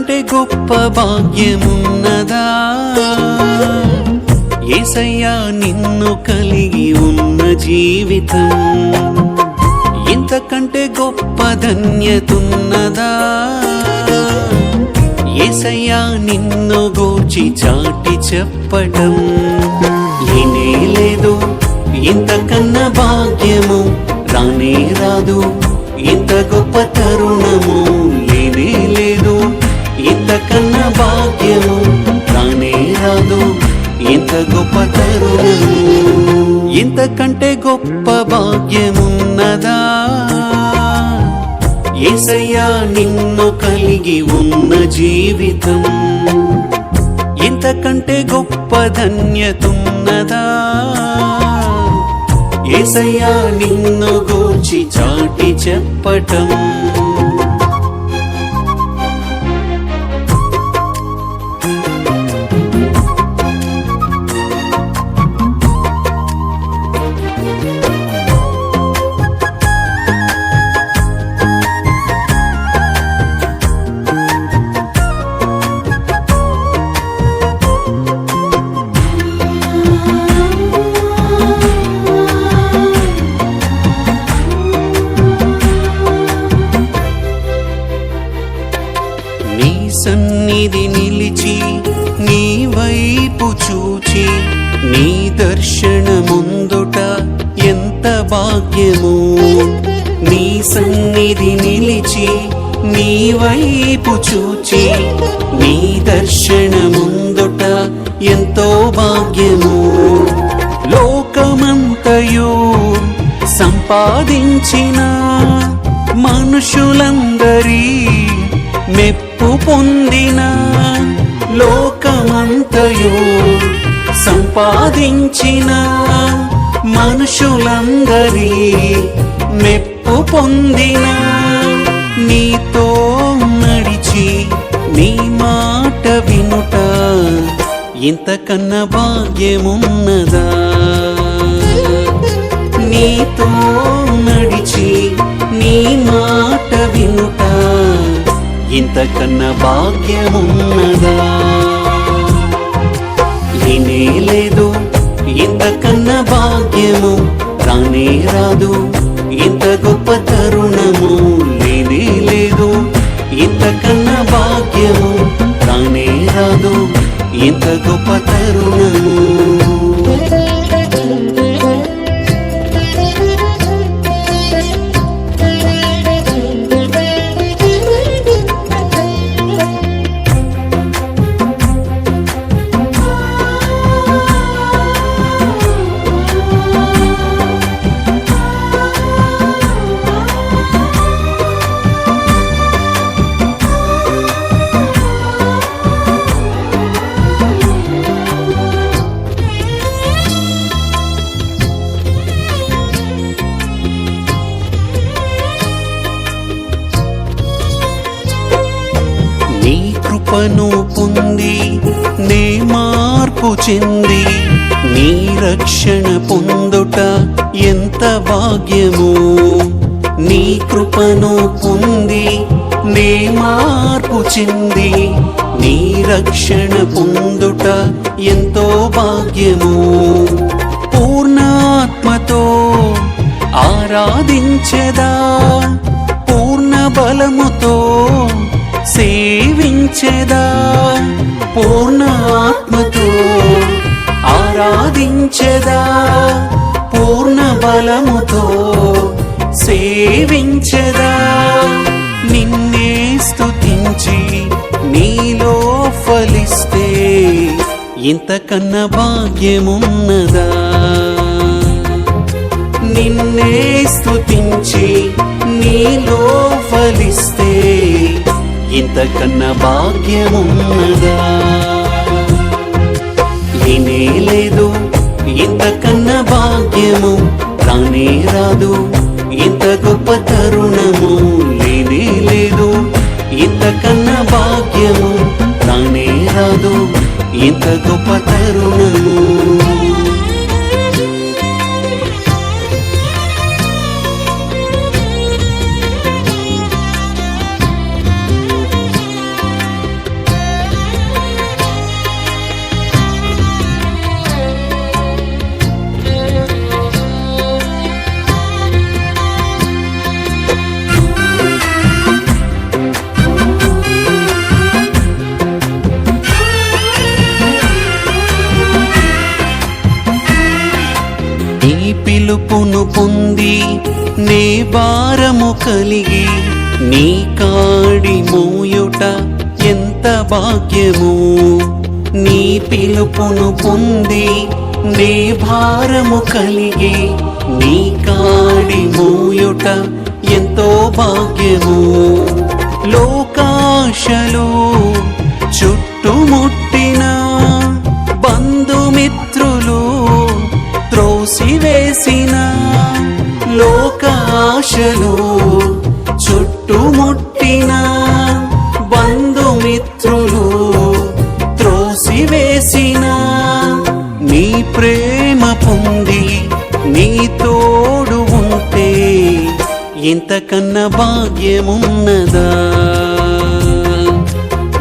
కంటే గొప్ప భాగ్యమున్నదా? ఏసయ్యా నిన్ను కలిగి ఉన్న జీవితం ఇంతకంటే గొప్ప ధన్యతున్నదా? ఏసయ్యా నిన్ను గూర్చి చాటి చెప్పటం లేనే లేదు. ఇంతకన్నా భాగ్యము రానే రాదు. ఇంత గొప్ప తరుణము ఇంతకంటే గొప్ప భాగ్యమున్నదా? ఏసయ్యా నిన్ను కలిగి ఉన్న జీవితం ఇంతకంటే గొప్ప ధన్యతున్నదా? ఏసయ్యా నిన్ను గూర్చి చాటి చెప్పటం చూచి నీ దర్శనముందుట ఎంత భాగ్యము. నీ సన్నిధి నిలిచి నీ వైపు చూచి నీ దర్శనముందుట ఎంతో భాగ్యము. లోకమంతయు సంపాదించిన మనుషులందరి మెప్పు పొందిన లోకమంతయు సంపాదించిన మనుషులందరి మెప్పు పొందిన నీతో నడిచి నీ మాట వినుట ఇంతకన్నా భాగ్యమున్నదా? నీతో నడిచి నీ మాట వినుట ఇంతకన్నా భాగ్యమున్నదా? లేనే లేదు ఇంతకన్నా భాగ్యము రానే రాదు. ఇంత గొప్ప తరుణము లేనే లేదు. ఇంతకన్నా భాగ్యము రానే రాదు. ఇంత గొప్ప తరుణము కృపను పొంది నే మార్పు చెంది నీ రక్షణ పొందుట ఎంత భాగ్యము. నీ కృపను పొంది నే మార్పు చెంది నీ రక్షణ పొందుట ఎంతో భాగ్యము. పూర్ణాత్మతో ఆరాధించదా? పూర్ణ బలముతో సే సేవించెదా పూర్ణ ఆత్మతో ఆరాధించేదా పూర్ణ బలముతో సేవించెదా? నిన్నే స్తుతించి నీలో ఫలిస్తే ఇంతకన్నా భాగ్యమున్నదా? నిన్నే స్తుతించి నీలో ఇంతకన్నా భాగ్యమున్నదా? లేనే లేదు ఇంతకన్నా భాగ్యము రానే రాదు. ఇంత గొప్ప తరుణము లేనే లేదు. ఇంతకన్నా భాగ్యము రానే రాదు. ఇంత గొప్ప తరుణము పిలుపును పొంది నీ భారము కలిగి నీ కాడి మోయుట ఎంత భాగ్యము? నీ పిలుపును పొంది నీ భారము కలిగి నీ కాడి మోయుట ఎంతో భాగ్యము? లోకాశలు చుట్టుముట్టు ఆశలు చుట్టుముట్టిన బంధుమిత్రులు త్రోసివేసిన నీ ప్రేమ పొంది నీ తోడు ఉంటే ఇంతకన్నా భాగ్యమున్నదా?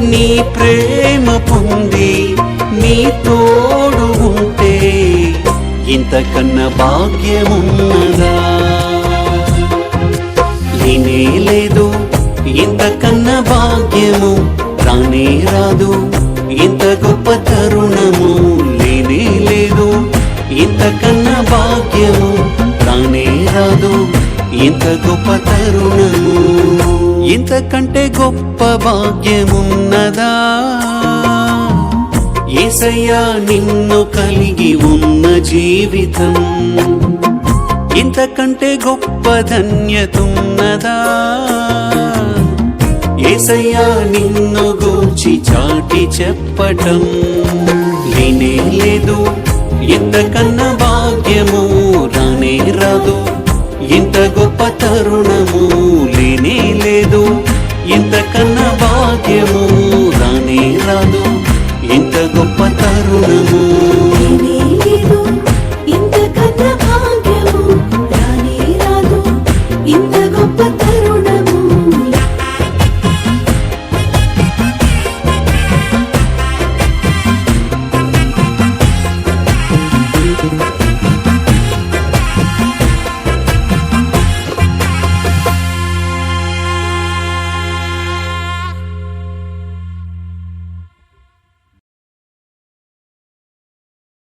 నీ ప్రేమ పొంది నీ తోడు ఉంటే ఇంతకన్నా భాగ్యమున్నదా? లేనే లేదు ఇంతకన్నా భాగ్యము రానే రాదు. ఇంత గొప్ప తరుణము లేనే లేదు ఇంతకన్నా భాగ్యము రానే రాదు. ఇంత గొప్ప తరుణము ఇంతకంటే గొప్ప భాగ్యమున్నదా? ఏసయ్యా నిన్ను కలిగి ఉన్న జీవితం ఇంతకంటే గొప్ప ధన్యతున్నదా? ఏసయ్యా నిన్ను గూర్చి చాటి చెప్పటం లేనే లేదు. ఇంతకన్నా భాగ్యము రానే రాదు. ఇంత గొప్ప తరుణము లేనే లేదు. ఇంతకన్నా భాగ్యము రానే రాదు. ఇంత గొప్ప తరుణము